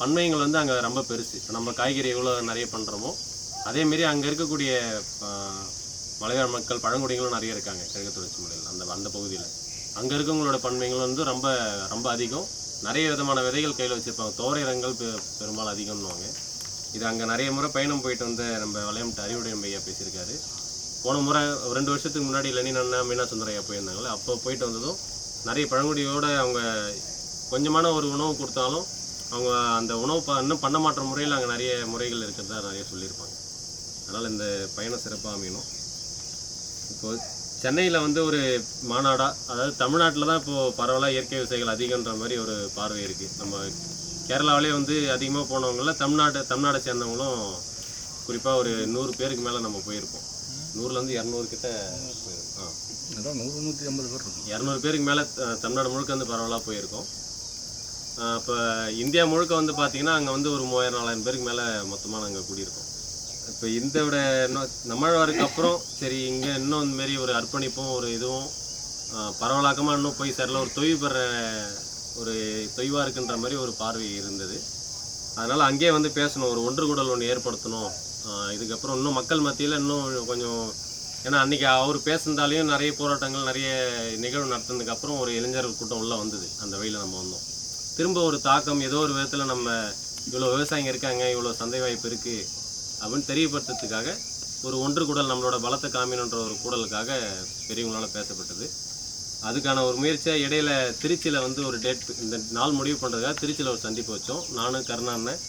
பன்மையங்கள் வந்து அங்கே ரொம்ப பெருசு. இப்போ நம்ம காய்கறி எவ்வளோ நிறைய பண்ணுறோமோ அதேமாரி அங்கே இருக்கக்கூடிய மலையாள மக்கள் பழங்குடிகளும் நிறைய இருக்காங்க கிழக்கு தொடர்ச்சி மலையில் அந்த அந்த பகுதியில். அங்கே இருக்கவங்களோட பன்மைகள் வந்து ரொம்ப ரொம்ப அதிகம். நிறைய விதமான விதைகள் கையில் வச்சுருப்பாங்க. தோரையரங்கள் பெ பெரும்பாலும் அதிகம்னுவாங்க. இது அங்கே நிறைய முறை பயணம் போயிட்டு வந்த நம்ம வளையம்ட்டு அறிவுடையம் ஐயா பேசியிருக்காரு. போன முறை ரெண்டு வருஷத்துக்கு முன்னாடி லெனின் அண்ணா மீனா சுந்தரையா போயிருந்தாங்களே அப்போ போயிட்டு வந்ததும் நிறைய பழங்குடியோட அவங்க கொஞ்சமான ஒரு உணவு கொடுத்தாலும் அவங்க அந்த உணவு ப இன்னும் பண்ண மாற்ற முறையில் அங்கே நிறைய முறைகள் இருக்கிறதா நிறைய சொல்லியிருப்பாங்க. அதனால் இந்த பயணம் சிறப்பாக அமையணும். இப்போ சென்னையில் வந்து ஒரு மாநாடா அதாவது தமிழ்நாட்டில் தான் இப்போது பரவலாக இயற்கை விவசாயிகள் அதிகன்ற மாதிரி ஒரு பார்வை இருக்குது நம்ம கேரளாவிலே வந்து அதிகமாக போனவங்கள தமிழ்நாட்டு தமிழ்நாடை சேர்ந்தவங்களும் குறிப்பாக ஒரு நூறு பேருக்கு மேலே நம்ம போயிருப்போம். நூறுலேருந்து இரநூறு கிட்ட போயிருக்கோம். நூறு நூற்றி ஐம்பது பேர் இரநூறு பேருக்கு மேலே தமிழ்நாடு முழுக்க வந்து பரவலாக போயிருக்கோம். இப்போ இந்தியா முழுக்க வந்து பார்த்தீங்கன்னா அங்கே வந்து ஒரு மூவாயிரம் நாலாயிரம் பேருக்கு மேலே மொத்தமாக நாங்கள் கூடியிருக்கோம். இப்போ இந்த விட இன்னும் நம்மழ்வாருக்கு அப்புறம் சரி இங்கே இன்னும் இந்த மாரி ஒரு அர்ப்பணிப்பும் ஒரு இதுவும் பரவலாக்கமாக இன்னும் போய் சேரல. ஒரு தொய்வு பெற ஒரு தொய்வாக இருக்குன்ற மாதிரி ஒரு பார்வை இருந்தது. அதனால் அங்கேயே வந்து பேசணும் ஒரு ஒன்று கூடல் ஒன்று ஏற்படுத்தணும். இதுக்கப்புறம் இன்னும் மக்கள் மத்தியில் இன்னும் கொஞ்சம் ஏன்னா அன்றைக்கி அவர் பேசுனதாலையும் நிறைய போராட்டங்கள் நிறைய நிகழ்வு நடத்துனதுக்கப்புறம் ஒரு இளைஞர்கள் கூட்டம் உள்ளே வந்தது. அந்த வழியில் நம்ம வந்தோம். திரும்ப ஒரு தாக்கம் ஏதோ ஒரு விதத்தில் நம்ம இவ்வளோ விவசாயிங்க இருக்காங்க இவ்வளோ சந்தை வாய்ப்பு இருக்குது அப்படின்னு தெரியப்படுத்துறதுக்காக ஒரு ஒன்று கூடல் நம்மளோட பலத்தை காமினுன்ற ஒரு கூடலுக்காக பெரியவங்களால் பேசப்பட்டது. அதுக்கான ஒரு முயற்சியாக இடையில திருச்சியில் வந்து ஒரு டேட் இந்த நாள் முடிவு பண்ணுறதுக்காக திருச்சியில் ஒரு சந்திப்பு வச்சோம். நானும் கருணாண்ணன்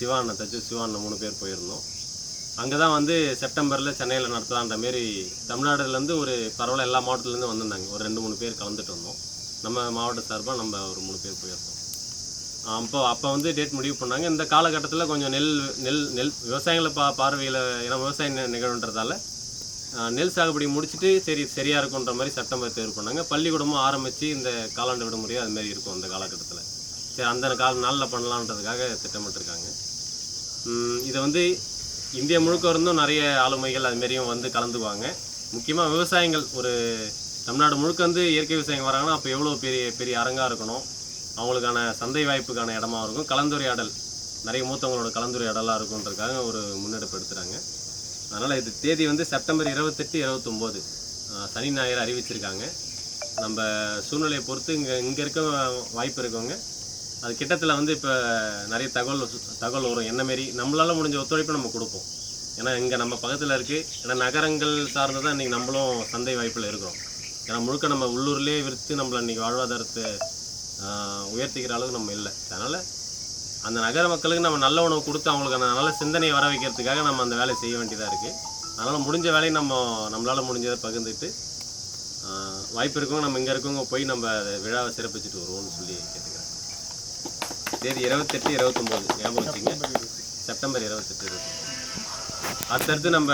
சிவா அண்ணன் தச்சு சிவா அண்ணன் மூணு பேர் போயிருந்தோம். அங்கே தான் வந்து செப்டம்பரில் சென்னையில் நடத்தலான்ற மாரி தமிழ்நாடுலேருந்து ஒரு பரவாயில்ல எல்லா மாவட்டத்துலேருந்து வந்திருந்தாங்க. ஒரு ரெண்டு மூணு பேர் கலந்துட்டு வந்தோம். நம்ம மாவட்ட சார்பாக நம்ம ஒரு மூணு பேர் போயிருக்கோம். அப்போ அப்போ வந்து டேட் முடிவு பண்ணாங்க. இந்த காலகட்டத்தில் கொஞ்சம் நெல் நெல் நெல் விவசாயிகளை பா பார்வையில் ஏன்னா விவசாய நிகழ்வுன்றதால நெல் சாகுபடி முடிச்சுட்டு சரி சரியாக இருக்குன்ற மாதிரி செப்டம்பர் தேர்வு பண்ணாங்க. பள்ளிக்கூடமும் ஆரம்பித்து இந்த காலாண்டு விடுமுறையாக அதுமாரி இருக்கும் அந்த காலகட்டத்தில். சரி அந்த கால நாளில் பண்ணலான்றதுக்காக திட்டமிட்டிருக்காங்க. இதை வந்து இந்தியா முழுக்க இருந்தும் நிறைய ஆளுமைகள் அது மாதிரியும் வந்து கலந்துக்குவாங்க. முக்கியமாக விவசாயிகள் ஒரு தமிழ்நாடு முழுக்க வந்து இயற்கை விவசாயம் வராங்கன்னா அப்போ எவ்வளோ பெரிய பெரிய அரங்காக இருக்கணும்? அவங்களுக்கான சந்தை வாய்ப்புக்கான இடமா இருக்கும். கலந்துரையாடல் நிறைய மூத்தவங்களோட கலந்துரையாடலாக இருக்குன்றதுக்காக ஒரு முன்னெடுப்பு எடுத்துகிறாங்க அதனால் இது தேதி வந்து செப்டம்பர் இருபத்தெட்டு இருபத்தொம்போது. சனி ஞாயிறு அறிவிச்சிருக்காங்க. நம்ம சூழ்நிலையை பொறுத்து இங்கே இங்கே இருக்க வாய்ப்பு இருக்கவங்க அது கிட்டத்தில் வந்து இப்போ நிறைய தகவல் தகவல் வரும். என்ன மாரி நம்மளால் முடிஞ்ச ஒத்துழைப்பு நம்ம கொடுப்போம். ஏன்னா இங்கே நம்ம பக்கத்தில் இருக்குது ஏன்னா நகரங்கள் சார்ந்து தான் இன்றைக்கி நம்மளும் சந்தை வாய்ப்பில் இருக்கிறோம். ஏன்னா முழுக்க நம்ம உள்ளூர்லேயே விற்று நம்மளை இன்றைக்கி வாழ்வாதாரத்தை உயர்த்திக்கிற அளவுக்கு நம்ம இல்லை. அதனால் அந்த நகர மக்களுக்கு நம்ம நல்ல உணவு கொடுத்து அவங்களுக்கான நல்ல சிந்தனையை வர வைக்கிறதுக்காக நம்ம அந்த வேலையை செய்ய வேண்டியதாக இருக்குது அதனால் முடிஞ்ச வேலையை நம்ம நம்மளால் முடிஞ்சதை பகிர்ந்துட்டு வாய்ப்பு இருக்கவங்க நம்ம இங்கே இருக்கவங்க போய் நம்ம விழாவை சிறப்பிச்சுட்டு வருவோம்னு சொல்லி கேட்டுக்கிறேன். தேதி இருபத்தெட்டு இருபத்தொம்போது. ஞாபகம் வச்சுங்க செப்டம்பர் இருபத்தெட்டு அடுத்தடுத்து நம்ம